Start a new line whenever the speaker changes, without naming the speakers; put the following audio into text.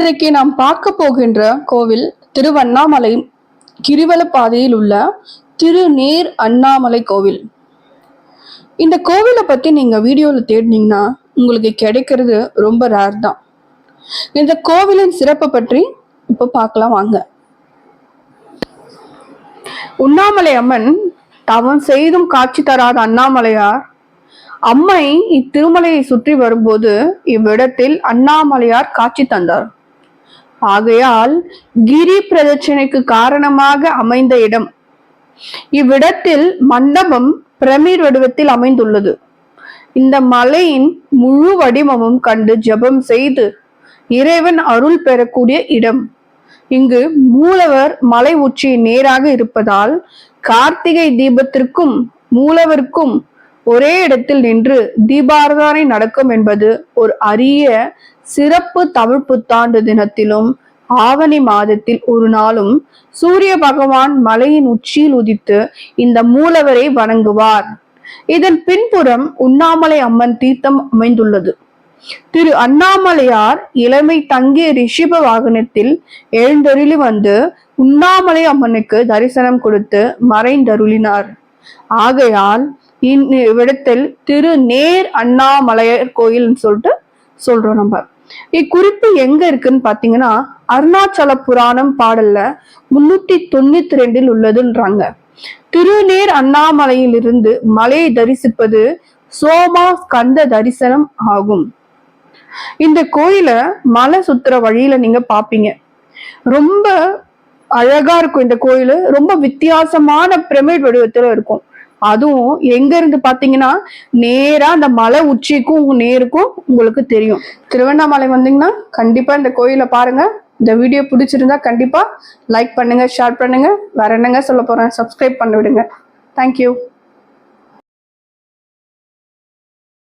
இன்றைக்கு நாம் பார்க்க போகின்ற கோவில் திருவண்ணாமலை கிரிவல பாதையில் உள்ள திருநேர் அண்ணாமலை கோவில். இந்த கோவிலை பத்தி நீங்க வீடியோல தேடினீங்கன்னா உங்களுக்கு கிடைக்கிறது ரொம்ப ரேர் தான். இந்த கோவிலின் சிறப்பை பற்றி இப்போ பார்க்கலாம் வாங்க. உண்ணாமலை அம்மன் தவம் செய்தும் காட்சி தராத அண்ணாமலையார் அம்மை இத்திருமலையை சுற்றி வரும்போது இவ்விடத்தில் அண்ணாமலையார் காட்சி தந்தார். ஆகையால் கிரி பிரதட்சணைக்கு காரணமாக அமைந்த இடம். இவ்விடத்தில் மண்டபம் பிரமிர் வடிவத்தில் அமைந்துள்ளது. இந்த மலையின் முழு வடிவமும் கண்டு ஜபம் செய்து இறைவன் அருள் பெறக்கூடிய இடம். இங்கு மூலவர் மலை உச்சி நேராக இருப்பதால் கார்த்திகை தீபத்திற்கும் மூலவருக்கும் ஒரே இடத்தில் நின்று தீபாரதனை நடக்கும் என்பது ஒரு அரிய சிறப்பு தமிழ் புத்தாண்டு தினத்திலும் ஆவணி மாதத்தில் ஒரு நாளும் சூரிய பகவான் மலையின் உச்சியில் உதித்து இந்த மூலவரை வணங்குவார். இதன் பின்புறம் உண்ணாமலை அம்மன் தீர்த்தம் அமைந்துள்ளது. திரு அண்ணாமலையார் இளமை தங்கிய ரிஷிப வாகனத்தில் எழுந்தருளி வந்து உண்ணாமலை அம்மனுக்கு தரிசனம் கொடுத்து மறைந்தருளினார். ஆகையால் இவ்விடத்தில் திரு நேர் அண்ணாமலையர் கோயில் சொல்லிட்டு சொல்றோம் நம்ம. இக்குறிப்பு எங்க இருக்குன்னு பாத்தீங்கன்னா அருணாச்சல புராணம் பாடல்ல முன்னூத்தி தொண்ணூத்தி ரெண்டில் உள்ளதுன்றாங்க. திருநீர் அண்ணாமலையிலிருந்து மலையை தரிசிப்பது சோமா ஸ்கந்த தரிசனம் ஆகும். இந்த கோயில மலை சுத்துற வழியில நீங்க பாப்பீங்க. ரொம்ப அழகா இருக்கும் இந்த கோயில். ரொம்ப வித்தியாசமான பிரமிட் வடிவத்துல இருக்கும். அதுவும் எங்க இருந்து பாத்தீங்கன்னா நேரா அந்த மலை உச்சிக்கும் நேருக்கும் உங்களுக்கு தெரியும். திருவண்ணாமலை வந்தீங்கன்னா கண்டிப்பா இந்த கோயிலை பாருங்க. இந்த வீடியோ பிடிச்சிருந்தா கண்டிப்பா லைக் பண்ணுங்க ஷேர் பண்ணுங்க. வேற என்னங்க சொல்ல போறேன்? சப்ஸ்கிரைப் பண்ணி விடுங்க. தேங்க்யூ